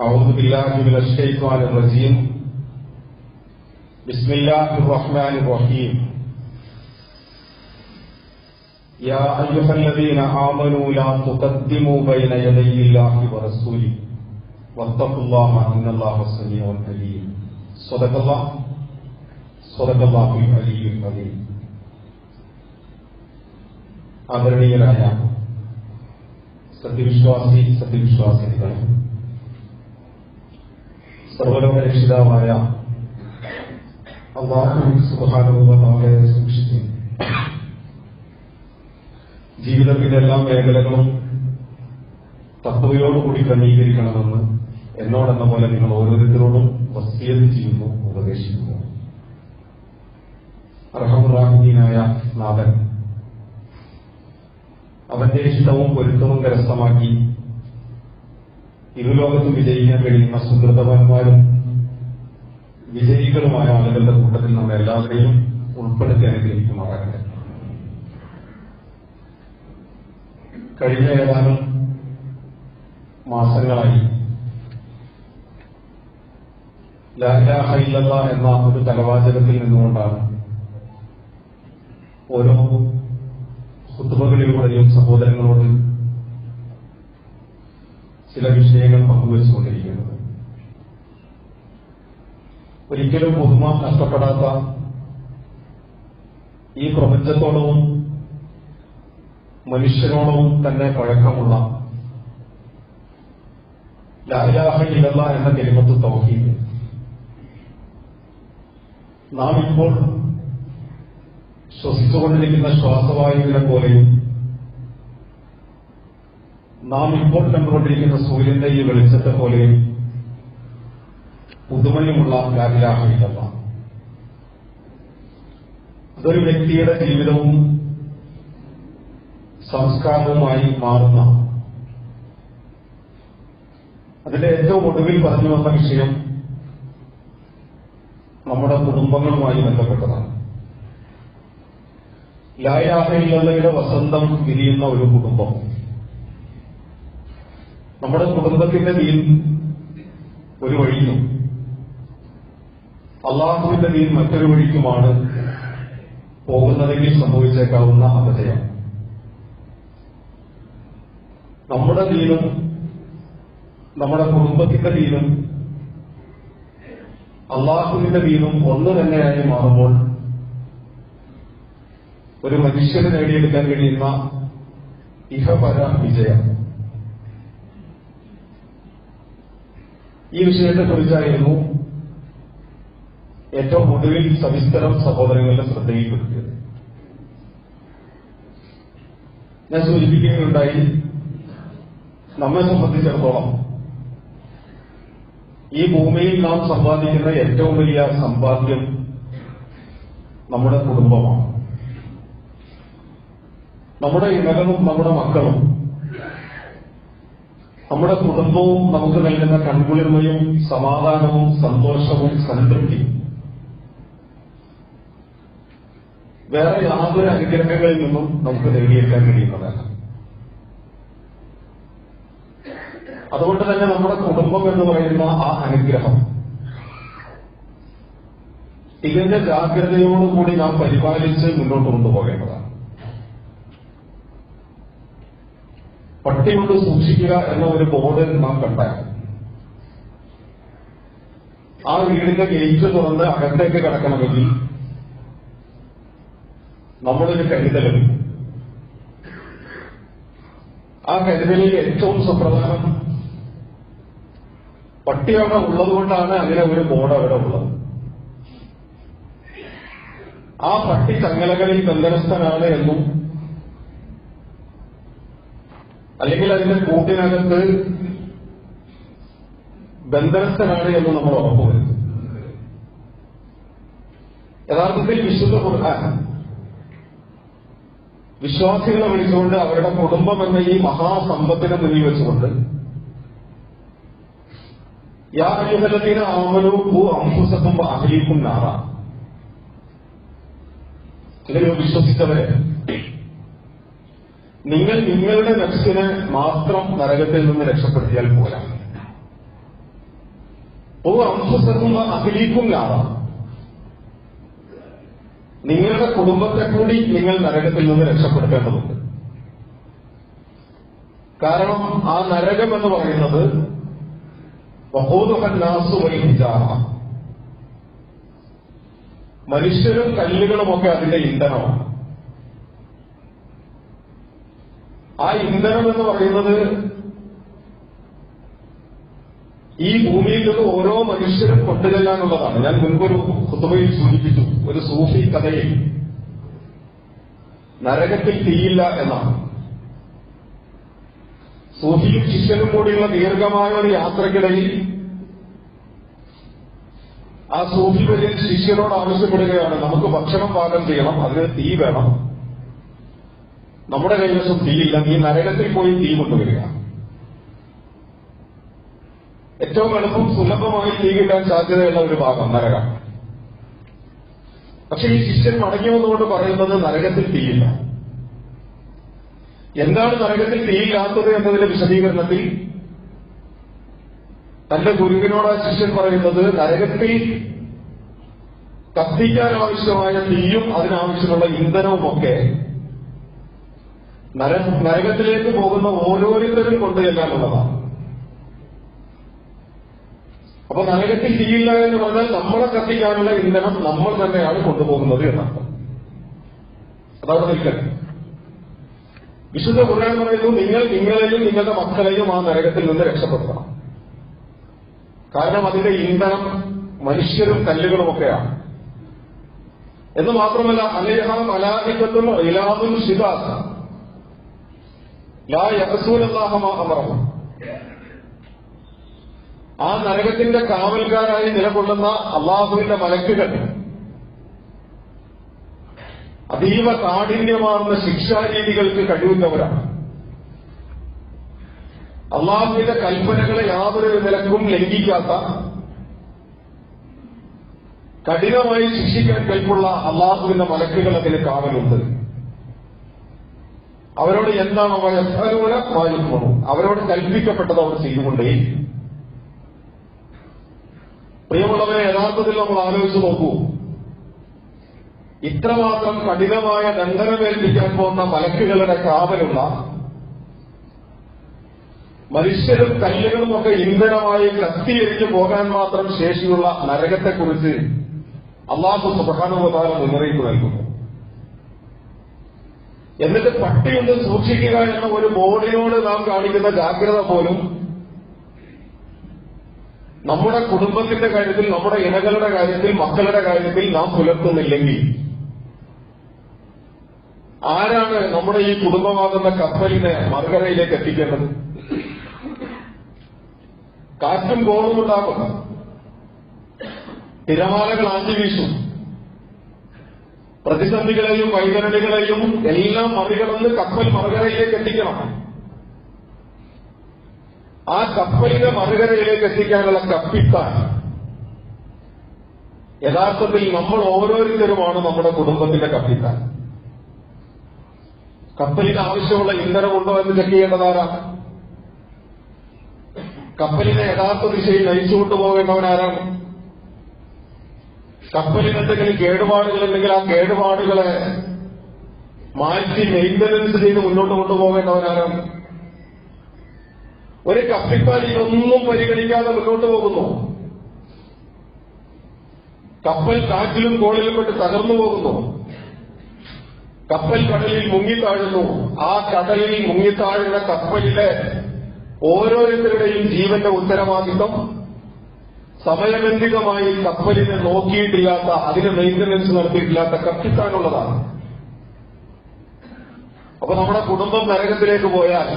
أعوذ بالله من الشيطان الرجيم بسم الله الرحمن الرحيم يا أيها الذين آمنوا لا تقدموا بين يدي الله ورسوله واتقوا الله إن الله سميع عليم صدق الله صدق الله العلي العظيم ആദരണീയരായ സത്യവിശ്വാസി സത്യവിശ്വാസിനികൾ സർവലോക അള്ളാഹു സുബാനുഭവങ്ങളെ സൂക്ഷിച്ചു. ജീവിതത്തിന്റെ എല്ലാ മേഖലകളും തത്വയോടുകൂടി ക്രമീകരിക്കണമെന്ന് എന്നോടെന്ന പോലെ നിങ്ങൾ ഓരോരുത്തരോടും വസ്തിയത് ചെയ്യുന്നു ഉപദേശിക്കുന്നു. അർഹമുറാഹീനായ നാഥൻ അവന്റെ ഇഷ്ടവും പൊരുത്തവും കരസ്ഥമാക്കി ഇരുലോകത്തും വിജയിക്കാൻ കഴിയുന്ന സുഹൃതവാന്മാരും വിജയികളുമായ ആളുകളുടെ കൂട്ടത്തിൽ നമ്മൾ എല്ലാവരെയും ഉൾപ്പെടുത്തി അനുഗ്രഹിക്കുമാറാകട്ടെ. കഴിഞ്ഞ ഏതാനും മാസങ്ങളായി ലാലാഹയില്ല എന്ന ഒരു തലവാചകത്തിൽ നിന്നുകൊണ്ടാണ് ഓരോ കുത്തുബകളിലൂടെയും സഹോദരങ്ങളോട് ചില വിഷയങ്ങൾ പങ്കുവച്ചുകൊണ്ടിരിക്കുന്നത്. ഒരിക്കലും പുതുമ നഷ്ടപ്പെടാത്ത ഈ പ്രപഞ്ചത്തോളവും മനുഷ്യനോടവും തന്നെ പഴക്കമുള്ള ലാലാഹ ഇലല്ല എന്ന കരിമത്ത് തൗഹീദ്. നാം ഇപ്പോൾ ശ്വസിച്ചുകൊണ്ടിരിക്കുന്ന ശ്വാസവായുവിനെ പോലെയും നാം ഇപ്പോൾ കണ്ടുകൊണ്ടിരിക്കുന്ന സൂര്യന്റെ ഈ വെളിച്ചത്തെ പോലെയും പുതുമയുമുള്ള ലാലിലാഹമില്ല അതൊരു വ്യക്തിയുടെ ജീവിതവും സംസ്കാരവുമായി മാറുന്ന അതിന്റെ ഏറ്റവും ഒടുവിൽ പറഞ്ഞു വന്ന വിഷയം നമ്മുടെ കുടുംബങ്ങളുമായി ബന്ധപ്പെട്ടതാണ്. ലായാഹയിലുള്ളവരുടെ വസന്തം വിരിയുന്ന ഒരു കുടുംബം. നമ്മുടെ കുടുംബത്തിന്റെ ദീൻ ഒരു വഴിയും അള്ളാഹുവിന്റെ ദീൻ മറ്റൊരു വഴിക്കുമാണ് പോകുന്നതെങ്കിൽ സംഭവിച്ചേക്കാവുന്ന അപജയം നമ്മുടെ ദീനും നമ്മുടെ കുടുംബത്തിന്റെ ദീനും അള്ളാഹുവിന്റെ ദീനും ഒന്ന് തന്നെയായി മാറുമ്പോൾ ഒരു മനുഷ്യന് നേടിയെടുക്കാൻ കഴിയുന്ന ഇഹപര വിജയം. ഈ വിഷയത്തെക്കുറിച്ചായിരുന്നു ഏറ്റവും ഒടുവിൽ സവിസ്തരം സഹോദരങ്ങളുടെ ശ്രദ്ധയിൽപ്പെടുത്തിയത്. ഞാൻ സൂചിപ്പിക്കുകയുണ്ടായി നമ്മെ സംബന്ധിച്ചിടത്തോളം ഈ ഭൂമിയിൽ നാം സമ്പാദിക്കുന്ന ഏറ്റവും വലിയ സമ്പാദ്യം നമ്മുടെ കുടുംബമാണ്. നമ്മുടെ ഇണകളും നമ്മുടെ മക്കളും നമ്മുടെ കുടുംബവും നമുക്ക് നൽകുന്ന കൺകുളിർമയും സമാധാനവും സന്തോഷവും സംതൃപ്തിയും. വേറെ യാതൊരു അനുഗ്രഹങ്ങളിൽ നിന്നും നമുക്ക് നേടിയെടുക്കാൻ കഴിയുന്നതല്ല. അതുകൊണ്ട് തന്നെ നമ്മുടെ കുടുംബം എന്ന് പറയുന്ന ആ അനുഗ്രഹം ഇതിന്റെ ജാഗ്രതയോടുകൂടി നാം പരിപാലിച്ച് മുന്നോട്ട് കൊണ്ടുപോകേണ്ടതാണ്. പട്ടി കൊണ്ട് സൂക്ഷിക്കുക എന്ന ഒരു ബോർഡ് നാം കണ്ടായിരുന്നു ആ വീടിന്റെ ഗേറ്റ് തുറന്ന് അകത്തേക്ക് കിടക്കണമെങ്കിൽ നമ്മളൊരു കരുതലും ആ കരുതലിൽ ഏറ്റവും സുപ്രധാനം പട്ടി അവിടെ ഉള്ളതുകൊണ്ടാണ് അങ്ങനെ ഒരു ബോർഡ് അവിടെ ഉള്ളത്. ആ പട്ടി ചങ്ങലകളിൽ ബന്ധനസ്ഥനാണ് എന്നും അല്ലെങ്കിൽ അതിന്റെ കൂട്ടിനകത്ത് ബന്ധനസ്ഥനാണ് എന്ന് നമ്മൾ ഉറപ്പുവരുത്തും യഥാർത്ഥത്തിൽ വിശുദ്ധ ഖുർആൻ വിശ്വാസികളെ വിളിച്ചുകൊണ്ട് അവരുടെ കുടുംബം എന്ന ഈ മഹാസമ്പത്തിനെ മുന്നിൽ വെച്ചുകൊണ്ട് യാ അയ്യുഹല്ലദീന ആമനു ഭൂ അൻഫുസകും അഹലിക്കും നാറ. അല്ലെങ്കിൽ വിശ്വസിച്ചവരെ നിങ്ങൾ നിങ്ങളുടെ നഫ്സിനെ മാത്രം നരകത്തിൽ നിന്ന് രക്ഷപ്പെടുത്തിയാൽ പോരാ. ഓ അംശസർവ അഖിലീക്കും ലാഭം. നിങ്ങളുടെ കുടുംബത്തെ കൂടി നിങ്ങൾ നരകത്തിൽ നിന്ന് രക്ഷപ്പെടുത്തേണ്ടതുണ്ട്. കാരണം ആ നരകം എന്ന് പറയുന്നത് മനുഷ്യരും കല്ലുകളുമൊക്കെ അതിന്റെ ഇന്ധനമാണ്. ആ ഇന്ധനം എന്ന് പറയുന്നത് ഈ ഭൂമിയിൽ നിന്ന് ഓരോ മനുഷ്യരും കൊണ്ടുചെല്ലാനുള്ളതാണ്. ഞാൻ മുൻപൊരു കുത്തുമയിൽ സൂചിപ്പിച്ചു. ഒരു സൂഫി കഥയിൽ നരകത്തിൽ തീയില്ല എന്നാണ്. സൂഫിയും ശിഷ്യനും കൂടിയുള്ള ദീർഘമായ ഒരു യാത്രക്കിടയിൽ ആ സൂഫി വലിയ ശിഷ്യനോട് ആവശ്യപ്പെടുകയാണ് നമുക്ക് ഭക്ഷണം പാകം ചെയ്യണം അതിന് തീ വേണം. നമ്മുടെ കൈവശം തീയില്ല. നീ നരകത്തിൽ പോയി തീ കൊണ്ടുവരിക. ഏറ്റവും എളുപ്പം സുലഭമായി തീ കിട്ടാൻ സാധ്യതയുള്ള ഒരു ഭാഗം നരകം. പക്ഷെ ഈ ശിഷ്യൻ മടങ്ങി വന്നുകൊണ്ട് പറയുന്നത് നരകത്തിൽ തീയില്ല. എന്താണ് നരകത്തിൽ തീയില്ലാത്തത് എന്നതിന്റെ വിശദീകരണത്തിൽ തന്റെ ഗുരുവിനോട് ആ ശിഷ്യൻ പറയുന്നത് നരകത്തിൽ കത്തിക്കാൻ ആവശ്യമായ തീയും അതിനാവശ്യമുള്ള ഇന്ധനവുമൊക്കെ നര നരകത്തിലേക്ക് പോകുന്ന ഓരോരുത്തരും കൊണ്ടുചെല്ലാനുള്ളതാണ് അപ്പൊ നരകത്തിൽ തീയില്ല എന്ന് പറഞ്ഞാൽ നമ്മളെ കത്തിക്കാനുള്ള ഇന്ധനം നമ്മൾ തന്നെയാണ് കൊണ്ടുപോകുന്നത് എന്നർത്ഥം. അതവിടെ നിൽക്കട്ടെ വിശുദ്ധ ഖുർആൻ പറയുന്നു നിങ്ങൾ നിങ്ങളെയും നിങ്ങളുടെ മക്കളെയും ആ നരകത്തിൽ നിന്ന് രക്ഷപ്പെടുത്തണം. കാരണം അതിന്റെ ഇന്ധനം മനുഷ്യരും കല്ലുകളുമൊക്കെയാണ് എന്ന് മാത്രമല്ല അലിഹാം അലാഹിക്കത്തും ഇലാദും ശിദാസ് ആ നരകത്തിന്റെ കാവൽക്കാരായി നിലകൊള്ളുന്ന അള്ളാഹുവിന്റെ മലക്കുകൾ അതീവ കാഠിന്യമാർന്ന ശിക്ഷാരീതികൾക്ക് കഴിയുന്നവരാണ്. അള്ളാഹുവിന്റെ കൽപ്പനകളെ യാതൊരു നിലക്കും ലംഘിക്കാത്ത കഠിനമായി ശിക്ഷിക്കാൻ കൽപ്പുള്ള അള്ളാഹുവിന്റെ മലക്കുകൾ അതിന് കാവലുണ്ട്. അവരോട് എന്താണ് വയസ്സരൂല പാലിക്കണം അവരോട് കൽപ്പിക്കപ്പെട്ടത് അവർ ചെയ്തുകൊണ്ടേ പ്രിയമുള്ളവരെ യഥാർത്ഥത്തിൽ നമ്മൾ ആലോചിച്ച് നോക്കൂ. ഇത്രമാത്രം കഠിനമായ ദണ്ഡനമേൽപ്പിക്കാൻ പോകുന്ന മലക്കുകളുടെ കാവലുള്ള മനുഷ്യരും കല്ലുകളും ഒക്കെ ഇന്ധനമായി കത്തിയിരിച്ചു പോകാൻ മാത്രം ശേഷിയുള്ള നരകത്തെക്കുറിച്ച് അള്ളാഹു സുബാനുവതാല മുന്നറിയിപ്പ് നൽകുന്നു. എന്നിട്ട് പട്ടിയൊന്ന് സൂക്ഷിക്കുക എന്ന ഒരു ബോർഡിനോട് നാം കാണിക്കുന്ന ജാഗ്രത പോലും നമ്മുടെ കുടുംബത്തിന്റെ കാര്യത്തിൽ നമ്മുടെ ഇണകളുടെ കാര്യത്തിൽ മക്കളുടെ കാര്യത്തിൽ നാം പുലർത്തുന്നില്ലെങ്കിൽ ആരാണ് നമ്മുടെ ഈ കുടുംബമാകുന്ന കപ്പലിനെ മറുകരയിലേക്ക് എത്തിക്കേണ്ടത്? കാറ്റും കോളും ഉണ്ടാകും. തിരമാലകൾ ആഞ്ഞു വീശും. പ്രതിസന്ധികളെയും വൈതരണികളെയും എല്ലാം മറികടന്ന് കപ്പൽ മറുകരയിലേക്ക് എത്തിക്കണം. ആ കപ്പലിന്റെ മറുകരയിലേക്ക് എത്തിക്കാനുള്ള കപ്പിത്താൻ. യഥാർത്ഥത്തിൽ നമ്മൾ ഓരോരുത്തരുമാണ് നമ്മുടെ കുടുംബത്തിന്റെ കപ്പിത്താൻ. കപ്പലിന് ആവശ്യമുള്ള ഇന്ധനമുണ്ടോ എന്ന് ചെക്ക് ചെയ്യേണ്ടതാരാണ് കപ്പലിനെ യഥാർത്ഥ ദിശയിൽ നയിച്ചുകൊണ്ടു പോകേണ്ടവനാരാണ്? കപ്പലിന് എന്തെങ്കിലും കേടുപാടുകളുണ്ടെങ്കിൽ ആ കേടുപാടുകളെ മാറ്റി മെയിന്റനൻസ് ചെയ്ത് മുന്നോട്ട് കൊണ്ടുപോകേണ്ടവനാരാണ് ഒരു കപ്പിത്താൻ ഒന്നും പരിഗണിക്കാതെ മുന്നോട്ട് പോകുന്നു. കപ്പൽ കാറ്റിലും കോളിലും പെട്ട് തകർന്നു പോകുന്നു. കപ്പൽ കടലിൽ മുങ്ങിത്താഴുന്നു ആ കടലിൽ മുങ്ങിത്താഴുന്ന കപ്പലിലെ ഓരോരുത്തരുടെയും ജീവന്റെ ഉത്തരവാദിത്വം സമയബന്ധിതമായി കപ്പലിനെ നോക്കിയിട്ടില്ലാത്ത അതിന് മെയിന്റനൻസ് നടത്തിയിട്ടില്ലാത്ത കപ്പിത്താനുള്ളതാണ് അപ്പൊ നമ്മുടെ കുടുംബം നരകത്തിലേക്ക് പോയാൽ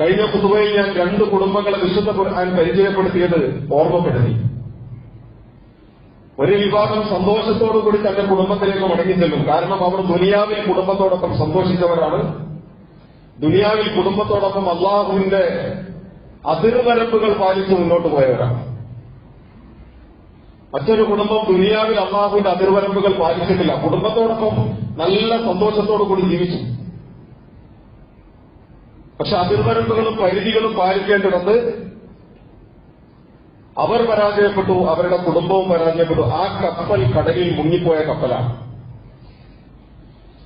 കഴിഞ്ഞ പുതുവയിൽ ഞാൻ രണ്ട് കുടുംബങ്ങളെ വിശുദ്ധ ഖുർആൻ പരിചയപ്പെടുത്തിയത് ഓർമ്മപ്പെടുത്തി. ഒരു വിഭാഗം സന്തോഷത്തോടുകൂടി തന്റെ കുടുംബത്തിലേക്ക് മടങ്ങിച്ചെല്ലും കാരണം അവർ ദുനിയാവിൽ കുടുംബത്തോടൊപ്പം സന്തോഷിച്ചവരാണ്. ദുനിയാവിൽ കുടുംബത്തോടൊപ്പം അള്ളാഹുവിന്റെ അതിർവരമ്പുകൾ പാലിച്ച് മുന്നോട്ട് പോയവരാണ്. മറ്റൊരു കുടുംബം ദുനിയാവിൽ അള്ളാഹുവിന്റെ അതിർവരമ്പുകൾ പാലിച്ചിട്ടില്ല. കുടുംബത്തോടൊപ്പം നല്ല സന്തോഷത്തോടു കൂടി ജീവിച്ചു. പക്ഷെ അതിർവരമ്പുകളും പരിധികളും പാലിക്കേണ്ടിടത്ത് അവർ പരാജയപ്പെട്ടു അവരുടെ കുടുംബവും പരാജയപ്പെട്ടു. ആ കപ്പൽ കടലിൽ മുങ്ങിപ്പോയ കപ്പലാണ്.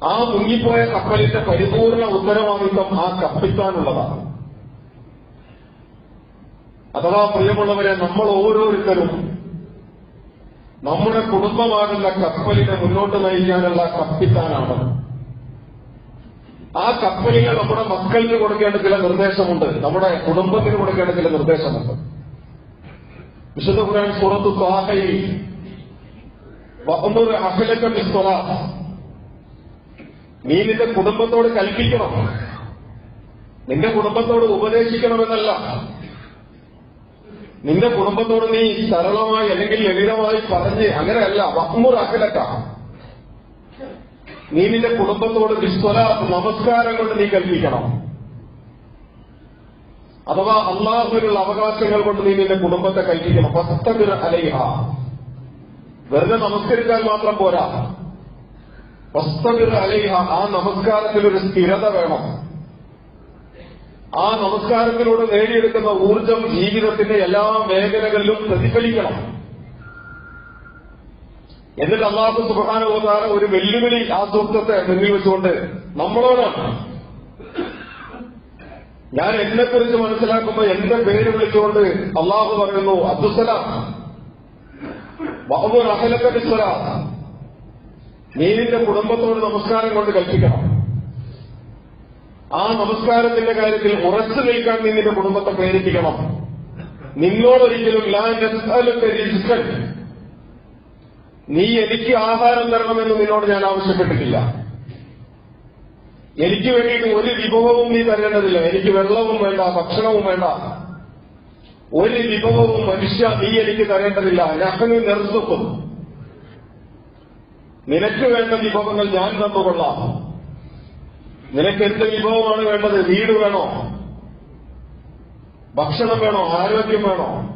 ആ മുങ്ങിപ്പോയ കപ്പലിന്റെ പരിപൂർണ ഉത്തരവാദിത്വം ആ കപ്പിത്താനുള്ളതാണ്. അഥവാ പ്രിയമുള്ളവരെ നമ്മൾ ഓരോരുത്തരും നമ്മുടെ കുടുംബമാകുന്ന കപ്പലിനെ മുന്നോട്ട് നയിക്കാനുള്ള കപ്പിത്താനാണ്. ആ കപ്പലിന് നമ്മുടെ മക്കൾക്ക് കൊടുക്കേണ്ട ചില നിർദ്ദേശമുണ്ട്. നമ്മുടെ കുടുംബത്തിന് കൊടുക്കേണ്ട ചില നിർദ്ദേശമുണ്ട്. വിശുദ്ധ ഖുർആൻ പുറത്തു ത്വാഹയിൽ ഒന്നൊരു അഖിലക്ക വിസ്തുത നീ നിന്റെ കുടുംബത്തോട് കൽപ്പിക്കണം. നിന്റെ കുടുംബത്തോട് ഉപദേശിക്കണമെന്നല്ല. നിന്റെ കുടുംബത്തോട് നീ സരളമായി അല്ലെങ്കിൽ ലളിതമായി പറഞ്ഞ് അങ്ങനെയല്ല വഹ്മുർ അഖലക്ക. നീ നിന്റെ കുടുംബത്തോട് വിശ്വല നമസ്കാരം കൊണ്ട് നീ കൽപ്പിക്കണം. അഥവാ അള്ളാഹുവിനുള്ള അവകാശങ്ങൾ കൊണ്ട് നീ നിന്റെ കുടുംബത്തെ കൽപ്പിക്കണം. പത്തതിർ അലൈഹ. വെറുതെ നമസ്കരിച്ചാൽ മാത്രം പോരാ. വസ്തവിർ അലൈഹ ആ നമസ്കാരത്തിൽ ഒരു സ്ഥിരത വേണം. ആ നമസ്കാരത്തിലൂടെ നേടിയെടുക്കുന്ന ഊർജം ജീവിതത്തിന്റെ എല്ലാ മേഖലകളിലും പ്രതിഫലിക്കണം. എന്നിട്ട് അള്ളാഹു സുബാനുഭവതാര ഒരു വെല്ലുവിളി ആ സൂക്തത്തെ മുന്നിൽ വെച്ചുകൊണ്ട് നമ്മളോടാണ് ഞാൻ എന്നെക്കുറിച്ച് മനസ്സിലാക്കുമ്പോൾ എന്റെ പേര് വിളിച്ചുകൊണ്ട് അള്ളാഹു പറയുന്നു അബ്ദുസലാം ബാബു റഹലക്കബിസ്വല നീ നിന്റെ കുടുംബത്തോട് നമസ്കാരം കൊണ്ട് കൽപ്പിക്കണം. ആ നമസ്കാരത്തിന്റെ കാര്യത്തിൽ ഉറച്ചു നിൽക്കാൻ നിന്റെ കുടുംബത്തെ പ്രേരിപ്പിക്കണം. നിന്നോടൊരിക്കലും ലാൻഡ് നീ എനിക്ക് ആഹാരം തരണമെന്ന് നിന്നോട് ഞാൻ ആവശ്യപ്പെട്ടിട്ടില്ല. എനിക്ക് വേണ്ടിയിട്ട് ഒരു വിഭവവും നീ തരേണ്ടതില്ല. എനിക്ക് വെള്ളവും വേണ്ട ഭക്ഷണവും വേണ്ട. ഒരു വിഭവവും മനുഷ്യ നീ എനിക്ക് തരേണ്ടതില്ല. ഞങ്ങൾ നിർത്തും നിനക്ക് വേണ്ട വിഭവങ്ങൾ ഞാൻ തന്നുകൊള്ളാം. നിനക്ക് എന്ത് വിഭവമാണ് വേണ്ടത്? വീട് വേണോ? ഭക്ഷണം വേണോ? ആരോഗ്യം വേണോ?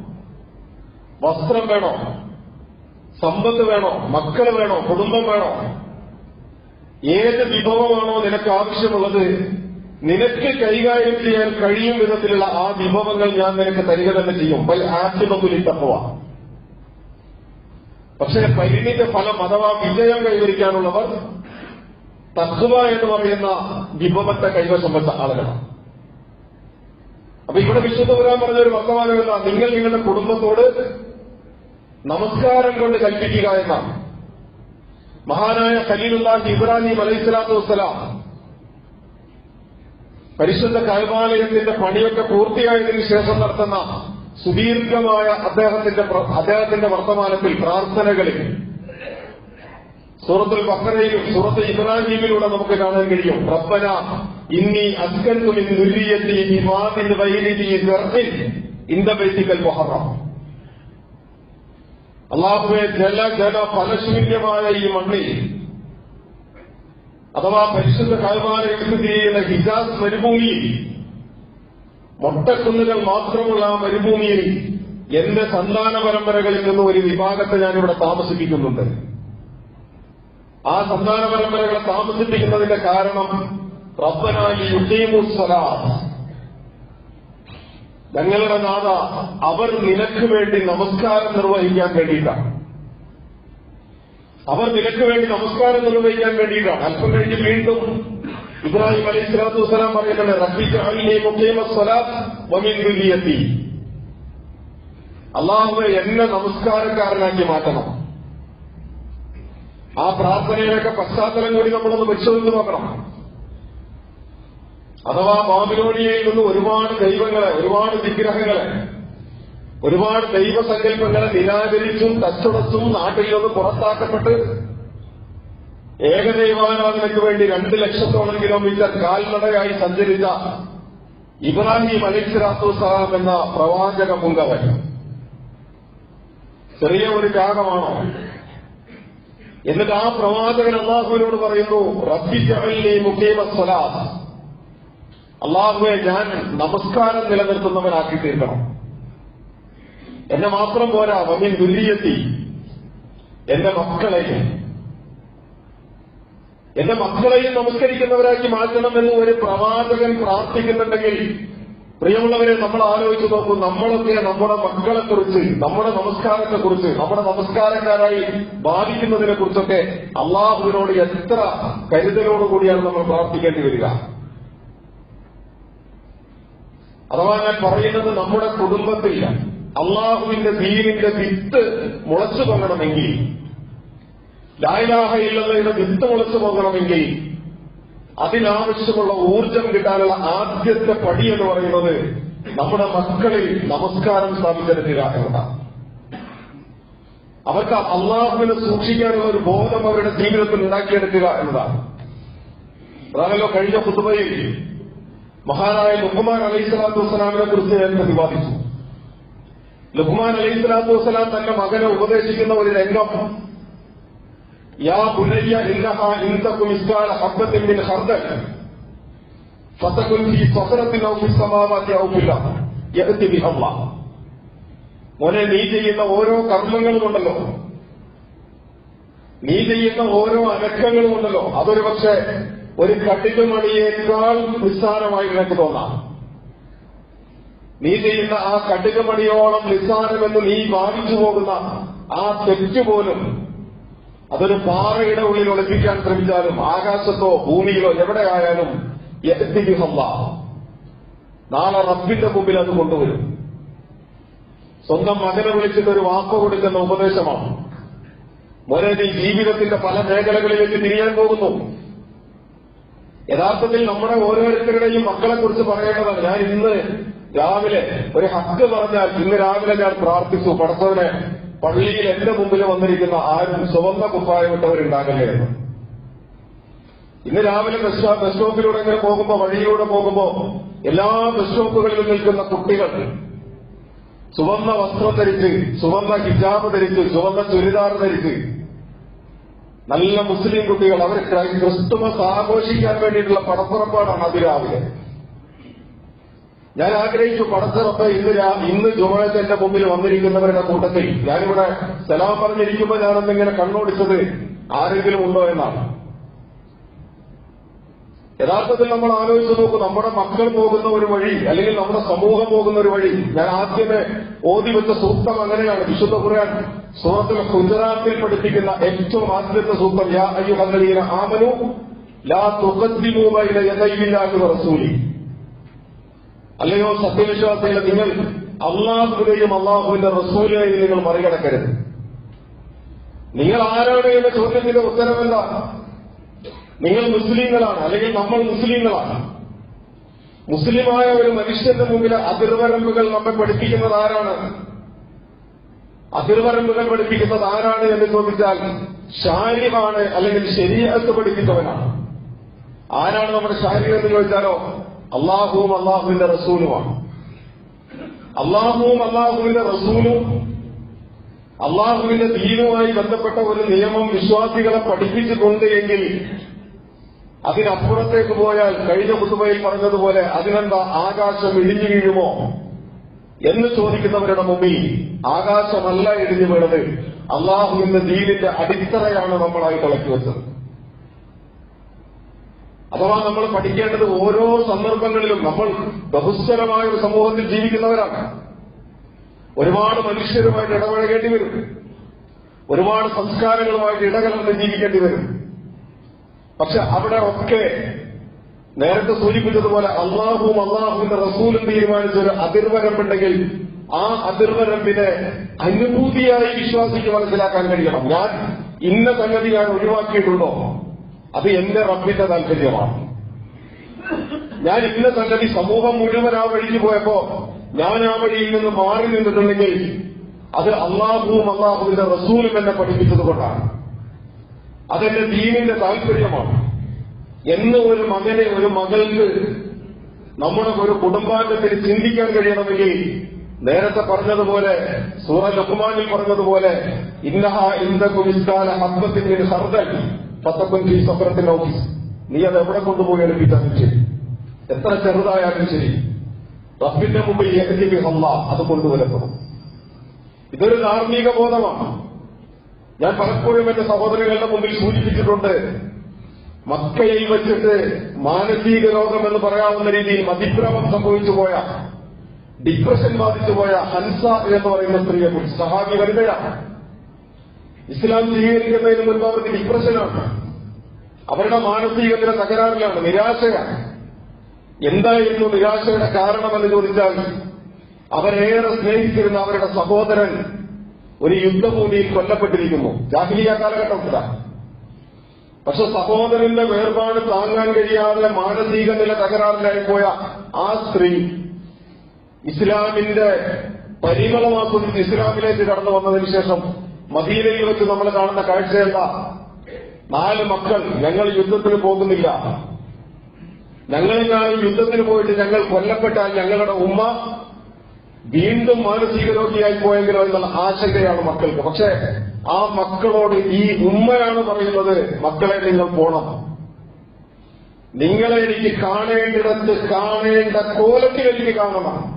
വസ്ത്രം വേണോ? സമ്പത്ത് വേണോ? മക്കൾ വേണോ? കുടുംബം വേണോ? ഏത് വിഭവമാണോ നിനക്ക് ആവശ്യമുള്ളത്? നിനക്ക് കൈകാര്യം ചെയ്യാൻ കഴിയും വിധത്തിലുള്ള ആ വിഭവങ്ങൾ ഞാൻ നിനക്ക് തരിക തന്നെ ചെയ്യും. പല ആത്മതുലി തപ്പുക പക്ഷേ പരിണിത ഫലം അഥവാ വിജയം കൈവരിക്കാനുള്ളവർ തത്വ എന്ന് പറയുന്ന വിഭവത്തെ കൈവശം വെച്ച ആളുകളാണ്. അപ്പൊ ഇവിടെ വിശുദ്ധ പുരാൻ പറഞ്ഞ ഒരു വർത്തമാനം എന്നാ നിങ്ങൾ നിങ്ങളുടെ കുടുംബത്തോട് നമസ്കാരം കൊണ്ട് കൽപ്പിക്കുക എന്നാണ്. മഹാനായ ഖലീലുല്ലാഹി ഇബ്രാഹിം അലൈഹിസ്ലാത്തു വസ്സലാം പരിശുദ്ധ കൈമാലയത്തിന്റെ പണിയൊക്കെ പൂർത്തിയായതിനു ശേഷം നടത്തുന്ന സുദീർഘമായ അദ്ദേഹത്തിന്റെ അദ്ദേഹത്തിന്റെ വർത്തമാനത്തിൽ പ്രാർത്ഥനകളിൽ സൂറത്തുൽ ബഹ്റയിലും സൂറത്ത് ഇബ്രാഹിമിലൂടെ നമുക്ക് കാണാൻ കഴിയും. റബ്ബന ഇന്നി അസ്കന്തു മിൻ മുഹറം. അള്ളാഹുവെ ജല ജല ഈ മണ്ണിൽ അഥവാ പരിശുദ്ധ കാൽമാലയം സ്ഥിതി ചെയ്യുന്ന ഹിജാസ് മരുഭൂമിയിൽ മൊട്ടക്കുന്നുകൾ മാത്രമുള്ള ആ മരുഭൂമിയിൽ എന്റെ സന്താന പരമ്പരകളിൽ നിന്ന് ഒരു വിഭാഗത്തെ ഞാനിവിടെ താമസിപ്പിക്കുന്നുണ്ട്. ആ സന്താന പരമ്പരകളെ താമസിപ്പിക്കുന്നതിന്റെ കാരണം റബ്ബനായി യുദ്ധീമുസ്വലാത്ത് ഞങ്ങളുടെ നാഥ അവർ നിനക്ക് വേണ്ടി നമസ്കാരം നിർവഹിക്കാൻ വേണ്ടിയിട്ടാണ്. അവർ നിനക്ക് വേണ്ടി നമസ്കാരം നിർവഹിക്കാൻ വേണ്ടിയിട്ടാണ്. അല്പം കഴിഞ്ഞ് വീണ്ടും ഇബ്രാഹിം അലൈഹി സ്വലാത്തു വസ്സലാം പറയുന്നുണ്ട് റബ്ബിക്ക് അള്ളാഹുവെ എന്നെ നമസ്കാരക്കാരനാക്കി മാറ്റണം. ആ പ്രാർത്ഥനയിലൊക്കെ പശ്ചാത്തലം കൂടി നമ്മളൊന്ന് പരിശോധിച്ച് നോക്കണം. അഥവാ ബാബിലോണിയയിൽ നിന്ന് ഒരുപാട് ദൈവങ്ങളെ ഒരുപാട് വിഗ്രഹങ്ങളെ ഒരുപാട് ദൈവസങ്കല്പങ്ങളെ നിരാകരിച്ചും തച്ചുടച്ചും നാട്ടിൽ നിന്ന് പുറത്താക്കപ്പെട്ട് ഏകദൈവാരാധനയ്ക്ക് വേണ്ടി രണ്ട് ലക്ഷത്തോളം കിലോമീറ്റർ കാൽനടയായി സഞ്ചരിച്ച ഇബ്രാഹിം അലൈഹിസ്ലാത്തു സലാം എന്ന പ്രവാചക പുങ്കവൻ. ചെറിയ ഒരു ത്യാഗമാണോ? എന്നിട്ട് ആ പ്രവാചകൻ അള്ളാഹുവിനോട് പറയുന്നു സ്വലാത്ത് അള്ളാഹുവെ ഞാൻ നമസ്കാരം നിലനിർത്തുന്നവനാക്കി തീർക്കണം. എന്നെ മാത്രം പോരാ വമിൻ ദുല്ലിയെത്തി എന്റെ മക്കളെയും എന്റെ മക്കളെയും നമസ്കരിക്കുന്നവരാക്കി മാറ്റണം എന്ന് ഒരു പ്രവാചകൻ പ്രാർത്ഥിക്കുന്നുണ്ടെങ്കിൽ പ്രിയമുള്ളവരെ നമ്മൾ ആലോചിച്ചു നോക്കൂ നമ്മളൊക്കെ നമ്മുടെ മക്കളെക്കുറിച്ച് നമ്മുടെ നമസ്കാരത്തെ കുറിച്ച് നമ്മുടെ നമസ്കാരക്കാരായി ബാധിക്കുന്നതിനെ കുറിച്ചൊക്കെ അള്ളാഹുവിനോട് എത്ര കരുതലോടുകൂടിയാണ് നമ്മൾ പ്രാർത്ഥിക്കേണ്ടി വരിക. അഥവാ ഞാൻ പറയുന്നത് നമ്മുടെ കുടുംബത്തിൽ അള്ളാഹുവിന്റെ ദീനിന്റെ വിത്ത് മുളച്ചു പോകണമെങ്കിൽ ലായലാഹയില്ലതയുടെ വിത്ത് മുളച്ചു പോകണമെങ്കിൽ അതിനാവശ്യമുള്ള ഊർജം കിട്ടാനുള്ള ആദ്യത്തെ പടി എന്ന് പറയുന്നത് നമ്മുടെ മക്കളിൽ നമസ്കാരം സ്ഥാപിച്ചെടുക്കുക എന്നതാണ്. അവർക്ക് അള്ളാഹുവിനെ സൂക്ഷിക്കാനുള്ള ഒരു ബോധം അവരുടെ ജീവിതത്തിൽ ഉണ്ടാക്കിയെടുക്കുക എന്നതാണ്. അതാണല്ലോ കഴിഞ്ഞ പുതുമയിൽ മഹാനായ ലുഹ്മാൻ അലൈഹി സ്വലാത്തു വസ്സലാമിനെ കുറിച്ച് ഞാൻ പ്രതിപാദിച്ചു. ലുഹ്മാൻ അലൈഹി സ്വലാത്തു വസ്സലാം തന്റെ മകനെ ഉപദേശിക്കുന്ന ഒരു രംഗം യഅതി ബിഹ അല്ലാഹ് മോനെ നീ ചെയ്യുന്ന ഓരോ കർമ്മങ്ങളുമുണ്ടല്ലോ നീ ചെയ്യുന്ന ഓരോ അനക്കങ്ങളുമുണ്ടല്ലോ അതൊരു പക്ഷെ ഒരു കട്ടികമണിയേക്കാൾ നിസ്സാരമായി നിനക്ക് തോന്നാം. നീ ചെയ്യുന്ന ആ കട്ടികമണിയോളം നിസ്സാരമെന്ന് നീ ഭാവിച്ചു പോകുന്ന ആ തെറ്റ് പോലും അതൊരു പാറയുടെ ഉള്ളിൽ ഒളിപ്പിക്കാൻ ശ്രമിച്ചാലും ആകാശത്തോ ഭൂമിയിലോ എവിടെ ആയാലും എത്തിഹല്ല നാളെ റബ്ബിന്റെ മുമ്പിൽ അത് കൊണ്ടുവരും. സ്വന്തം മകനെ വിളിച്ചിട്ട് ഒരു വാക്ക് കൊടുക്കുന്ന ഉപദേശമാണ്. മോനെ നീ ജീവിതത്തിന്റെ പല മേഖലകളിലേക്ക് തിരിയാൻ പോകുന്നു. യഥാർത്ഥത്തിൽ നമ്മുടെ ഓരോരുത്തരുടെയും മക്കളെ കുറിച്ച് പറയേണ്ടതാണ്. ഞാൻ ഇന്ന് രാവിലെ ഒരു ഹക്ക് പറഞ്ഞാൽ ഇന്ന് രാവിലെ ഞാൻ പ്രാർത്ഥിച്ചു പടച്ചവനെ പള്ളിയിൽ എന്റെ മുമ്പിൽ വന്നിരിക്കുന്ന ആരും ചുവന്ന കുപ്പായമിട്ടവരുണ്ടാകല്ലേ എന്ന് ഇന്ന് രാവിലെ ബസ് സ്റ്റോ- സ്റ്റോപ്പിലൂടെ ഇങ്ങനെ പോകുമ്പോ വഴിയിലൂടെ പോകുമ്പോ എല്ലാ ബസ് നിൽക്കുന്ന കുട്ടികൾ ചുവന്ന വസ്ത്രം ധരിച്ച് ചുവന്ന ഹിജാബ് ധരിച്ച് ചുവന്ന ചുരിദാർ ധരിച്ച് നല്ല മുസ്ലിം കുട്ടികൾ അവർ ക്രിസ്തുമസ് ആഘോഷിക്കാൻ വേണ്ടിയിട്ടുള്ള പടപ്പുറപ്പാടാണ് അതിരാവിലെ. ഞാൻ ആഗ്രഹിച്ചു പടച്ചിറപ്പ് ഇന്ന് ഇന്ന് ജുമഴത്ത് എന്റെ മുമ്പിൽ വന്നിരിക്കുന്നവരുടെ കൂട്ടത്തിൽ. ഞാനിവിടെ സലാം പറഞ്ഞിരിക്കുമ്പോൾ ഞാനൊന്നിങ്ങനെ കണ്ണോടിച്ചത് ആരെങ്കിലും ഉണ്ടോ എന്നാണ്. യഥാർത്ഥത്തിൽ നമ്മൾ ആലോചിച്ച് നോക്കും നമ്മുടെ മക്കൾ പോകുന്ന ഒരു വഴി അല്ലെങ്കിൽ നമ്മുടെ സമൂഹം പോകുന്ന ഒരു വഴി ഞാൻ ആദ്യമേ ഓതി വെച്ച സൂക്തം അങ്ങനെയാണ് വിശുദ്ധ ഖുർആൻ സൂറത്തുൽ ഗുജറാത്തിൽ പഠിപ്പിക്കുന്ന ഏറ്റവും ആദ്യത്തെ സൂക്തം യാ അയ്യുഹല്ലദീന ആമനു ലാ തുഖദ്ദിമൂ ബൈന യദൈല്ലാഹി വറസൂലി അല്ലയോ സത്യവിശ്വാസികളെ നിങ്ങൾ അള്ളാഹുവിനെയും അള്ളാഹുവിന്റെ റസൂലിനെയും നിങ്ങൾ മറികടക്കരുത്. നിങ്ങൾ ആരാണ് ചോദ്യത്തിന്റെ ഉത്തരവല്ല നിങ്ങൾ മുസ്ലിങ്ങളാണ് അല്ലെങ്കിൽ നമ്മൾ മുസ്ലിങ്ങളാണ്. മുസ്ലിമായ ഒരു മനുഷ്യന്റെ മുമ്പിൽ അതിർവരമ്പുകൾ നമ്മെ പഠിപ്പിക്കുന്നത് ആരാണ്? അതിർവരമ്പുകൾ പഠിപ്പിക്കുന്നത് ആരാണ് എന്ന് ചോദിച്ചാൽ ശാരിമാണ് അല്ലെങ്കിൽ ശരീരത്ത് പഠിപ്പിച്ചവനാണ്. ആരാണ് നമ്മുടെ ശാരീരം എന്ന് ചോദിച്ചാലോ? അള്ളാഹുവും അള്ളാഹുവിന്റെ റസൂലുമാണ്. അള്ളാഹുവും അള്ളാഹുവിന്റെ റസൂലും അള്ളാഹുവിന്റെ ദീനുമായി ബന്ധപ്പെട്ട ഒരു നിയമം വിശ്വാസികളെ പഠിപ്പിച്ചിട്ടുണ്ട് എങ്കിൽ അതിനപ്പുറത്തേക്ക് പോയാൽ കഴിഞ്ഞ കുത്തുമയിൽ പറഞ്ഞതുപോലെ അതിനെന്താ ആകാശം ഇടിഞ്ഞു വീഴുമോ എന്ന് ചോദിക്കുന്നവരുടെ മുമ്പിൽ ആകാശമല്ല ഇടിഞ്ഞു വീണത്. അള്ളാഹുവിന്റെ ദീനിന്റെ അടിത്തറയാണ് നമ്മളായി കളക്കി വെച്ചത്. അഥവാ നമ്മൾ പഠിക്കേണ്ടത് ഓരോ സന്ദർഭങ്ങളിലും നമ്മൾ ബഹുസ്വരമായ ഒരു സമൂഹത്തിൽ ജീവിക്കുന്നവരാണ്. ഒരുപാട് മനുഷ്യരുമായിട്ട് ഇടപഴകേണ്ടി വരും. ഒരുപാട് സംസ്കാരങ്ങളുമായിട്ട് ഇടകലർന്ന് ജീവിക്കേണ്ടി വരും. പക്ഷെ അവിടെ ഒക്കെ നേരത്തെ സൂചിപ്പിച്ചതുപോലെ അള്ളാഹുവും അള്ളാഹുവിന്റെ റസൂലും തീരുമാനിച്ച ഒരു അതിർവരമ്പുണ്ടെങ്കിൽ ആ അതിർവരമ്പിനെ അനുഭൂതിയായി വിശ്വാസിക്ക് മനസ്സിലാക്കാൻ കഴിയണം. ഞാൻ ഇന്ന സംഗതി ഞാൻ ഒഴിവാക്കിയിട്ടുണ്ടോ? അത് എന്റെ റബ്ബിന്റെ താല്പര്യമാണ്. ഞാൻ ഇന്ന സംഗതി സമൂഹം മുഴുവൻ ആ വഴിക്ക് പോയപ്പോ ഞാൻ ആ വഴിയിൽ നിന്ന് മാറി നിന്നിട്ടുണ്ടെങ്കിൽ അത് അള്ളാഹുവും അള്ളാഹുവിന്റെ റസൂലും എന്നെ പഠിപ്പിച്ചത് കൊണ്ടാണ്. അതെന്റെ ദീനിന്റെ താല്പര്യമാണ്. എന്ന് ഒരു മകനെ ഒരു മകൾക്ക് നമ്മുടെ ഒരു കുടുംബാംഗത്തിന് ചിന്തിക്കാൻ കഴിയണമെങ്കിൽ നേരത്തെ പറഞ്ഞതുപോലെ സൂറ ലഹ്മാനിൽ പറഞ്ഞതുപോലെ ഇന്നഹ ഇന്ദക്കും ഇസ്കാല ഒരു ഹർദൽ പത്തക്കും സഫറത്തിന്റെ ഓഫീസ് നീ അത് എവിടെ കൊണ്ടുപോയി എടുപ്പിച്ചാലും ശരി. എത്ര ചെറുതായാലും ശരി. റബ്ബിന്റെ മുമ്പിൽ ഏകജീവി ഹല്ല അത് കൊണ്ടുവരപ്പെടും. ഇതൊരു ധാർമ്മിക ബോധമാണ്. ഞാൻ പലപ്പോഴും എന്റെ സഹോദരങ്ങളുടെ മുമ്പിൽ സൂചിപ്പിച്ചിട്ടുണ്ട് മക്കയിൽ വെച്ചിട്ട് മാനസിക രോഗം എന്ന് പറയാവുന്ന രീതിയിൽ മതിഭ്രമം സംഭവിച്ചു പോയ ഡിപ്രഷൻ ബാധിച്ചു പോയ ഹൻസ എന്ന് പറയുന്ന സ്ത്രീയെ കുറിച്ച് സഹാബി വനിതയാണ്. ഇസ്ലാം സ്വീകരിക്കുന്നതിന് മുൻപ് അവർക്ക് ഡിപ്രഷനാണ് അവരുടെ മാനസികത്തിന് തകരാറിലാണ് നിരാശയാണ്. എന്തായിരുന്നു നിരാശയുടെ കാരണമെന്ന് ചോദിച്ചാൽ അവരേറെ സ്നേഹിച്ചിരുന്ന അവരുടെ സഹോദരൻ ഒരു യുദ്ധഭൂമിയിൽ കൊല്ലപ്പെട്ടിരിക്കുന്നു. ജാഹിലിയ കാലഘട്ടത്തിലാണ് പക്ഷെ സഹോദരന്റെ വേർപാട് താങ്ങാൻ കഴിയാതെ മാനസിക നില തകരാറിലായി പോയ ആ സ്ത്രീ ഇസ്ലാമിന്റെ പരിമളം ഇസ്ലാമിലേക്ക് കടന്നു വന്നതിന് ശേഷം മദീനയിൽ വെച്ച് നമ്മൾ കാണുന്ന കാഴ്ചയല്ല. നാല് മക്കൾ ഞങ്ങൾ യുദ്ധത്തിന് പോകുന്നില്ല. ഞങ്ങളെങ്ങാനും യുദ്ധത്തിന് പോയിട്ട് ഞങ്ങൾ കൊല്ലപ്പെട്ടാൽ ഞങ്ങളുടെ ഉമ്മ വീണ്ടും മാനസിക രോഗിയായി പോയെങ്കിലോ എന്നുള്ള ആശങ്കയാണ് മക്കൾക്ക്. പക്ഷേ ആ മക്കളോട് ഈ ഉമ്മയാണ് പറയുന്നത് മക്കളെ നിങ്ങൾ പോണം. നിങ്ങളെ എനിക്ക് കാണേണ്ടിടത്ത് കാണേണ്ട കോലത്തിൽ എനിക്ക് കാണണം.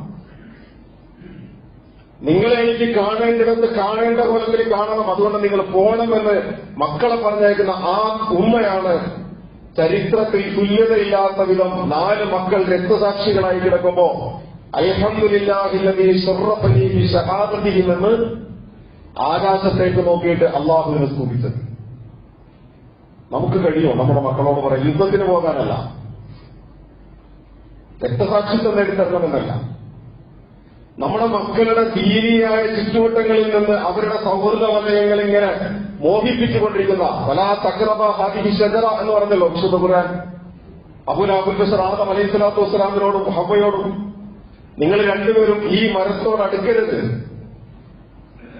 നിങ്ങളെ എനിക്ക് കാണേണ്ടിടത്ത് കാണേണ്ട കോലത്തിൽ കാണണം. അതുകൊണ്ട് നിങ്ങൾ പോകണമെന്ന് മക്കളെ പറഞ്ഞേക്കുന്ന ആ ഉമ്മയാണ് ചരിത്രത്തിൽ തുല്യതയില്ലാത്ത വിധം നാല് മക്കൾ രക്തസാക്ഷികളായി കിടക്കുമ്പോ ഷഹാദത്തിയിൽ നിന്ന് ആകാശത്തേക്ക് നോക്കിയിട്ട് അള്ളാഹുവിനെ സ്തൂപിച്ചത്. നമുക്ക് കഴിയോ നമ്മുടെ മക്കളോട് പറയാം. യുദ്ധത്തിന് പോകാനല്ല. രക്തസാക്ഷിത്വം നേടിത്തരണമെന്നല്ല. നമ്മുടെ മക്കളുടെ ദീനിയായ ചുറ്റുവട്ടങ്ങളിൽ നിന്ന് അവരുടെ സൗഹൃദ വലയങ്ങൾ ഇങ്ങനെ മോഹിപ്പിച്ചുകൊണ്ടിരിക്കുന്ന വലാ തക്രബ ഹാദിഹി ഷജറ എന്ന് പറഞ്ഞല്ലോ വിശുദ്ധ ഖുരാൻ അബുൽ അബുൽ ആദം അലൈഹി സ്വലാത്തു വസ്സലാമിനോടും ഹബയോടും നിങ്ങൾ രണ്ടുപേരും ഈ മരത്തോട് അടുക്കരുത്.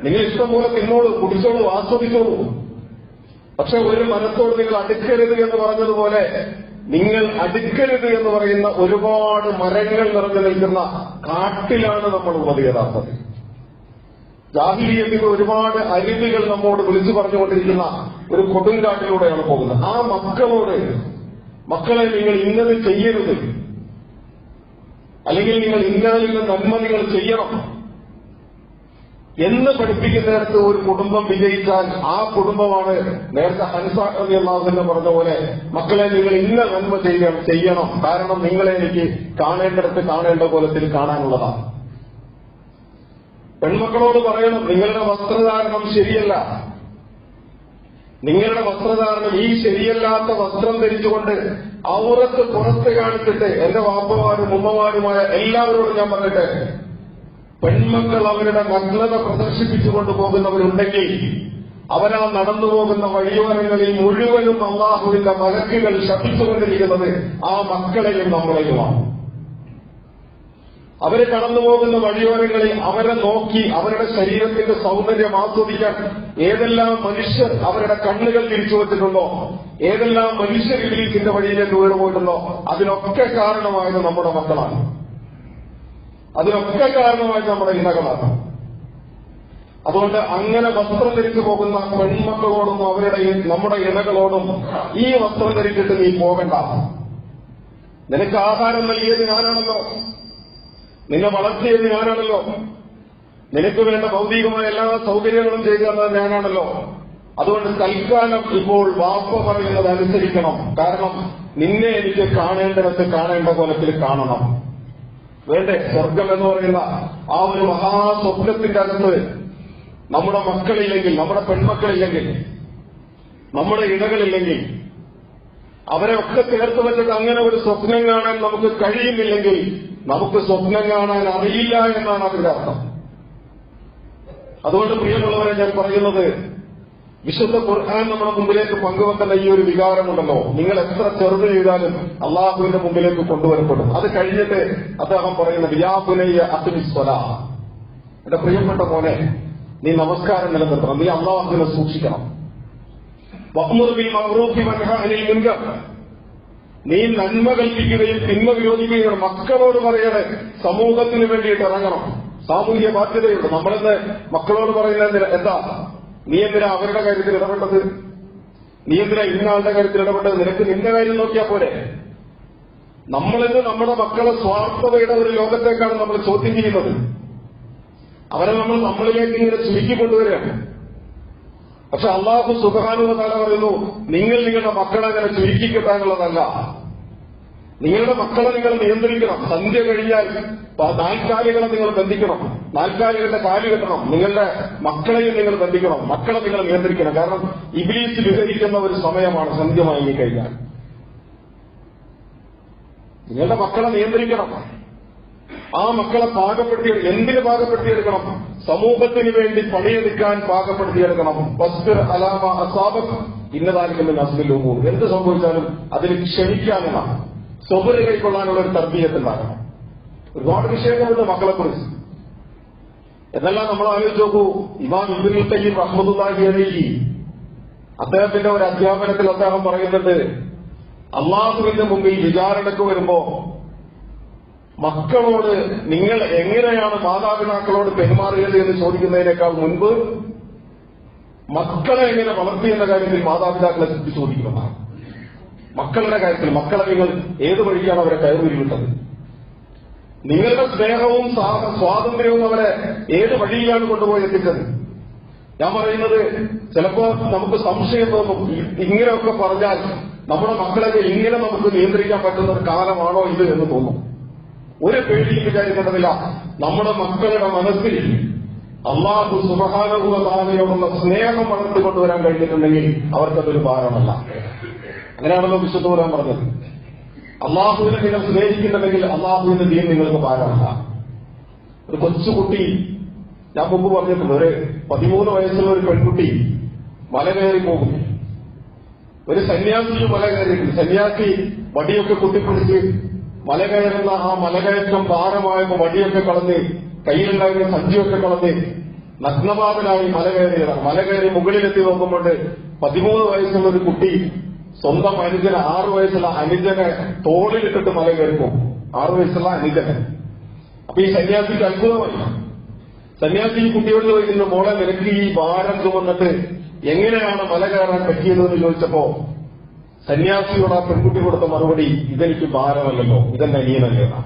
നിങ്ങൾ ഇഷ്ടം പോലെ തിന്നോളൂ കുടിച്ചോളൂ ആസ്വദിച്ചോളൂ. പക്ഷെ ഒരു മരത്തോട് നിങ്ങൾ അടുക്കരുത് എന്ന് പറഞ്ഞതുപോലെ നിങ്ങൾ അടുക്കരുത് എന്ന് പറയുന്ന ഒരുപാട് മരങ്ങൾ നിറഞ്ഞു നിൽക്കുന്ന കാട്ടിലാണ് നമ്മൾ ഉള്ളത് യഥാർത്ഥത്തിൽ. ജാഹിലിയത്തിൽ ഒരുപാട് അരുവികൾ നമ്മോട് വിളിച്ചു പറഞ്ഞുകൊണ്ടിരിക്കുന്ന ഒരു കൊടുങ്കാട്ടിലൂടെയാണ് പോകുന്നത്. ആ മക്കളോട് മക്കളെ നിങ്ങൾ ഇന്നത് ചെയ്യരുത്. അല്ലെങ്കിൽ നിങ്ങൾ ഇന്നതിൽ നിന്ന് നന്മ നിങ്ങൾ ചെയ്യണം. എന്ന് പഠിപ്പിക്കുന്നിടത്ത് ഒരു കുടുംബം വിജയിച്ചാൽ ആ കുടുംബമാണ് നേരത്തെ ഹൻസാഖി അള്ളാഹുവിന്റെ പറഞ്ഞ പോലെ മക്കളെ നിങ്ങൾ ഇന്ന നന്മ ചെയ്യണം ചെയ്യണം. കാരണം നിങ്ങളെ എനിക്ക് കാണേണ്ടിടത്ത് കാണേണ്ട കോലത്തിൽ കാണാനുള്ളതാണ്. പെൺമക്കളോട് പറയണം നിങ്ങളുടെ വസ്ത്രധാരണം ശരിയല്ല. നിങ്ങളുടെ വസ്ത്രധാരണം ഈ ശരിയല്ലാത്ത വസ്ത്രം ധരിച്ചുകൊണ്ട് ഔറത്ത് പുറത്ത് കാണിച്ചിട്ട് എന്റെ വാപ്പമാരും ഉമ്മമാരുമായ എല്ലാവരോടും ഞാൻ പറയട്ടെ പെൺമക്കൾ അവരുടെ നഗ്നത പ്രദർശിപ്പിച്ചുകൊണ്ട് പോകുന്നവരുണ്ടെങ്കിൽ അവരാ നടന്നു പോകുന്ന വഴിയോരങ്ങളിൽ മുഴുവനും അള്ളാഹുവിന്റെ മലക്കുകൾ ശപിച്ചുകൊണ്ടിരിക്കുന്നത് ആ മക്കളെയും നമ്മളെയുമാണ്. അവരെ കടന്നു പോകുന്ന വഴിയോരങ്ങളിൽ അവരെ നോക്കി അവരുടെ ശരീരത്തിന്റെ സൗന്ദര്യം ആസ്വദിക്കാൻ ഏതെല്ലാം മനുഷ്യർ അവരുടെ കണ്ണുകൾ തിരിച്ചു വച്ചിട്ടുണ്ടോ ഏതെല്ലാം മനുഷ്യർ ഇതിന്റെ വഴിയിലേക്ക് വീണുപോയിട്ടുണ്ടോ അതിനൊക്കെ കാരണമായത് നമ്മുടെ മക്കളാണ്. അതിനൊക്കെ കാരണമായിട്ട് നമ്മുടെ ഇണകളാണ് അതുകൊണ്ട് അങ്ങനെ വസ്ത്രം ധരിച്ചു പോകുന്ന പെൺമക്കളോടും അവരുടെ നമ്മുടെ ഇണകളോടും ഈ വസ്ത്രം ധരിച്ചിട്ട് നീ പോകണ്ട. നിനക്ക് ആഹാരം നൽകിയത് ഞാനാണല്ലോ. നിന്നെ വളർത്തിയത് ഞാനാണല്ലോ. നിനക്ക് വേണ്ട ഭൗതികമായ എല്ലാ സൗകര്യങ്ങളും ചെയ്തു തന്നത് ഞാനാണല്ലോ. അതുകൊണ്ട് തൽക്കാലം ഇപ്പോൾ വാപ്പ പറയുന്നത് അനുസരിക്കണം. കാരണം നിന്നെ എനിക്ക് കാണേണ്ടിടത്ത് കാണേണ്ട കോലത്തിൽ കാണണം. വേണ്ടേ? സ്വർഗം എന്ന് പറയുന്ന ആ ഒരു മഹാസ്വപ്നത്തിന്റെ അകത്ത് നമ്മുടെ മക്കളില്ലെങ്കിൽ നമ്മുടെ പെൺമക്കളില്ലെങ്കിൽ നമ്മുടെ ഇടകളില്ലെങ്കിൽ അവരെ ഒക്കെ ചേർത്ത് വെച്ചിട്ട് അങ്ങനെ ഒരു സ്വപ്നം കാണാൻ നമുക്ക് കഴിയുന്നില്ലെങ്കിൽ നമുക്ക് സ്വപ്നം കാണാൻ അറിയില്ല എന്നാണ് അതിന്റെ അർത്ഥം. അതുകൊണ്ട് പ്രിയമുള്ളവരെ ഞാൻ പറയുന്നത് വിശുദ്ധ ഖുർആൻ നമ്മുടെ മുമ്പിലേക്ക് പങ്കുവെക്കുന്ന ഈ ഒരു വികാരമുണ്ടല്ലോ. നിങ്ങൾ എത്ര ചെറുത് ചെയ്താലും അള്ളാഹുവിന്റെ മുമ്പിലേക്ക് കൊണ്ടുവരപ്പെടും. അത് കഴിഞ്ഞിട്ട് അദ്ദേഹം പറയുന്ന വിയാപുനയ്യ അസുനിസ്വല എന്റെ പ്രിയപ്പെട്ട മോനെ നീ നമസ്കാരം നിലനിർത്തണം. നീ അള്ളാഹുവിനെ സൂക്ഷിക്കണം. നീ നന്മ കൽപ്പിക്കുകയും തിന്മ വിരോധിക്കുകയും മക്കളോട് പറയണേ സമൂഹത്തിന് വേണ്ടിയിട്ട് ഇറങ്ങണം. സാമൂഹിക ബാധ്യതയുണ്ട്. നമ്മളിന്ന് മക്കളോട് പറയുന്നത് എന്താ? നീ എന്തിനാ അവരുടെ കാര്യത്തിൽ ഇടപെട്ടത്? നീ എന്തിനാ ഇന്നാളുടെ കാര്യത്തിൽ ഇടപെട്ടത്? നിനക്ക് നിന്റെ കാര്യം നോക്കിയാൽ പോരെ. നമ്മളിന്ന് നമ്മുടെ മക്കളെ സ്വാർത്ഥതയുടെ ഒരു ലോകത്തേക്കാണ് നമ്മൾ ചോദ്യം ചെയ്യുന്നത് അവരെ നമ്മൾ നമ്മളിലേക്ക് ഇങ്ങനെ ചുരുക്കിക്കൊണ്ടുവരികയാണ് പക്ഷെ അള്ളാഹു സുഖാനുവ പറയുന്നു നിങ്ങൾ നിങ്ങളുടെ മക്കളെ അങ്ങനെ ചുരുക്കി കിട്ടാനുള്ളതല്ല. നിങ്ങളുടെ മക്കളെ നിങ്ങൾ നിയന്ത്രിക്കണം. സന്ധ്യ കഴിഞ്ഞാൽ നാൽക്കാലികളെ നിങ്ങൾ ബന്ധിക്കണം. നാൽക്കാലികളുടെ കാൽ കെട്ടണം. നിങ്ങളുടെ മക്കളെയും നിങ്ങൾ ബന്ധിക്കണം. മക്കളെ നിങ്ങൾ നിയന്ത്രിക്കണം. കാരണം ഇബിലീസ് വിഹരിക്കുന്ന ഒരു സമയമാണ് സന്ധ്യ വാങ്ങി കഴിഞ്ഞാൽ നിങ്ങളുടെ മക്കളെ നിയന്ത്രിക്കണം. ആ മക്കളെ പാകപ്പെടുത്തി എന്തിന് പാകപ്പെടുത്തിയെടുക്കണം? സമൂഹത്തിന് വേണ്ടി പണിയെടുക്കാൻ പാകപ്പെടുത്തിയെടുക്കണം. വസ്തുർ അലാമ അസാബക് ഇന്നതാലിക്കുന്ന നസ്മിലുമോ എന്ത് സംഭവിച്ചാലും അതിന് ക്ഷമിക്കാനുള്ള സ്വബര് കൈക്കൊള്ളാനുള്ള ഒരു തർബീയത്തുണ്ടാകണം ഒരുപാട് വിഷയങ്ങളുണ്ട് മക്കളെ കുറിച്ച്. എന്നെല്ലാം നമ്മൾ ആലോചിച്ച് നോക്കൂ ഇമാം ഇബിനുൽ തയ്യം റഹ്മദുല്ലാഹി അലൈഹി അദ്ദേഹത്തിന്റെ ഒരു അധ്യാപനത്തിൽ അദ്ദേഹം പറയുന്നുണ്ട് അള്ളാഹുവിന്റെ മുമ്പിൽ വിചാരണയ്ക്ക് വരുമ്പോ മക്കളോട് നിങ്ങൾ എങ്ങനെയാണ് മാതാപിതാക്കളോട് പെരുമാറിയത് എന്ന് ചോദിക്കുന്നതിനേക്കാൾ മുൻപ് മക്കളെ എങ്ങനെ വളർത്തിയെന്ന കാര്യത്തിൽ മാതാപിതാക്കളെ ചോദിക്കുന്നതാണ്. മക്കളുടെ കാര്യത്തിൽ മക്കളെ നിങ്ങൾ ഏത് വഴിക്കാണ് അവരെ കയറി വിട്ടത് നിങ്ങളുടെ സ്നേഹവും സ്വാതന്ത്ര്യവും അവരെ ഏത് വഴിയിലാണ് കൊണ്ടുപോയി എത്തിച്ചത്? ഞാൻ പറയുന്നത് ചിലപ്പോ നമുക്ക് സംശയം തോന്നും. ഇങ്ങനെയൊക്കെ പറഞ്ഞാൽ നമ്മുടെ മക്കളെ ഇങ്ങനെ നമുക്ക് നിയന്ത്രിക്കാൻ പറ്റുന്ന ഒരു കാലമാണോ ഇത് എന്ന് തോന്നും. ഒരു പേടിയും വിചാരിക്കേണ്ടതില്ല. നമ്മുടെ മക്കളുടെ മനസ്സിൽ അള്ളാഹു സുബഹാനുഭവതാനയോടുള്ള സ്നേഹം വളർത്തിക്കൊണ്ടുവരാൻ കഴിഞ്ഞിട്ടുണ്ടെങ്കിൽ അവർക്കതൊരു ഭാരമല്ല. അങ്ങനെയാണല്ലോ പറയാൻ പറഞ്ഞത്. അള്ളാഹുവിനെ നിങ്ങൾ സ്നേഹിക്കുന്നുണ്ടെങ്കിൽ അള്ളാഹുവിന്റെ ദീൻ നിങ്ങൾക്ക് പാരാണ ഒരു കൊച്ചുകുട്ടി ഞാൻ മുമ്പ് പറഞ്ഞിട്ടുണ്ട് ഒരു പതിമൂന്ന് വയസ്സുള്ള ഒരു പെൺകുട്ടി മല കയറി പോകും. ഒരു സന്യാസിയും മല കയറിയിട്ടുണ്ട്. സന്യാസി വടിയൊക്കെ കുത്തിപ്പിടിച്ച് മല കയറുന്ന ആ മലകയറ്റം ഭാരമായപ്പോ വടിയൊക്കെ കളഞ്ഞ് കയ്യിലുണ്ടായിരുന്ന സഞ്ചിയൊക്കെ കളഞ്ഞ് നഗ്നപാതനായി മല കയറിയതാണ്. മല കയറി മുകളിലെത്തി നോക്കുമ്പോൾ പതിമൂന്ന് വയസ്സുള്ള ഒരു കുട്ടി സ്വന്തം അനുജന് ആറു വയസ്സുള്ള അനുജനെ തോളിലിട്ടിട്ട് മല കയറുമോ? ആറു വയസ്സുള്ള അനുജനെ. അപ്പൊ ഈ സന്യാസിക്ക് അത്ഭുതമായി. സന്യാസി ഈ കുട്ടിയോട് ചോദിക്കുന്നു മോളെ നിനക്ക് ഈ ഭാരം ചുമന്നിട്ട് എങ്ങനെയാണ് മല കയറാൻ പറ്റിയതെന്ന് ചോദിച്ചപ്പോ സന്യാസിയോട് ആ പെൺകുട്ടി കൊടുത്ത മറുപടി ഇതെനിക്ക് ഭാരമല്ലല്ലോ ഇതെന്റെ അനിയനല്ലേ എന്നാ.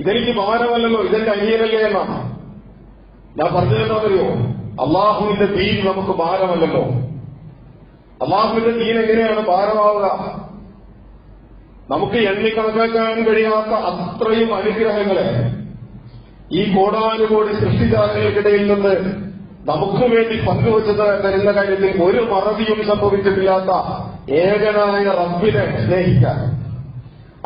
ഇതെനിക്ക് ഭാരമല്ലല്ലോ ഇതെന്റെ അനിയനല്ലേ എന്നാണ് ഞാൻ പറഞ്ഞതെന്താണെന്നറിയോ? അള്ളാഹുവിന്റെ ദീൻ നമുക്ക് ഭാരമല്ലല്ലോ. അള്ളാഹുവിന്റെ ദീൻ എങ്ങനെയാണ്? ഭാരമാവുക. നമുക്ക് എണ്ണിക്കണക്കാക്കാൻ കഴിയാത്ത അത്രയും അനുഗ്രഹങ്ങളെ ഈ കോടാനുകോടി സൃഷ്ടിജാതകൾക്കിടയിൽ നിന്ന് നമുക്ക് വേണ്ടി പങ്കുവച്ചത് തരുന്ന കാര്യത്തിൽ ഒരു മറവിയും സംഭവിച്ചിട്ടില്ലാത്ത ഏകനായ റബ്ബിനെ സ്നേഹിക്കാൻ.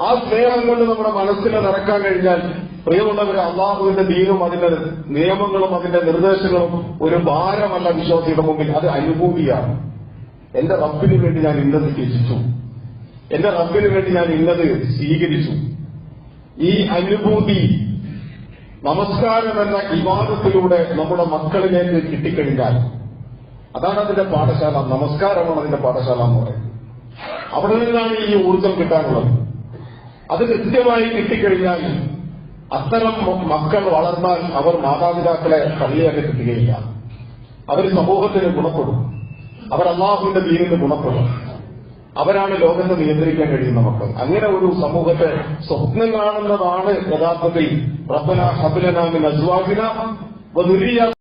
ആ സ്നേഹം കൊണ്ട് നമ്മുടെ മനസ്സിൽ നിറക്കാൻ കഴിഞ്ഞാൽ പ്രിയമുള്ളവർ അള്ളാഹുവിന്റെ ദീനും അതിന്റെ നിയമങ്ങളും അതിന്റെ നിർദ്ദേശങ്ങളും ഒരു ഭാരമല്ല വിശ്വാസിയുടെ മുമ്പിൽ. അത് അനുഭൂതിയാണ്. എന്റെ റബ്ബിന് വേണ്ടി ഞാൻ ഇന്നത് ത്യജിച്ചു. എന്റെ റബ്ബിന് വേണ്ടി ഞാൻ ഇന്നത് സ്വീകരിച്ചു. ഈ അനുഭൂതി നമസ്കാരം എന്ന വിവാദത്തിലൂടെ നമ്മുടെ മക്കളിലേക്ക് കിട്ടിക്കഴിഞ്ഞാൽ അതാണ് അതിന്റെ പാഠശാല. നമസ്കാരമാണ് അതിന്റെ പാഠശാല എന്ന് പറയുന്നത്. അവിടെ നിന്നാണ് ഈ ഊർജം കിട്ടാനുള്ളത്. അത് കൃത്യമായി കിട്ടിക്കഴിഞ്ഞാൽ അത്തരം മക്കൾ വളർന്നാൽ അവർ മാതാപിതാക്കളെ തള്ളിയാക്കി കിട്ടുകയില്ല. അവർ സമൂഹത്തിന് ഗുണപ്പെടും. അവർ അള്ളാഹുവിന്റെ ദീനിന് ഗുണപ്പെടും. അവരാണ് ലോകത്തെ നിയന്ത്രിക്കാൻ കഴിയുന്ന മക്കൾ. അങ്ങനെ ഒരു സമൂഹത്തെ സ്വപ്നം കാണുന്നതാണ് യഥാർത്ഥത്തിൽ റബ്ബന അസ്വാബിന വധുരിയ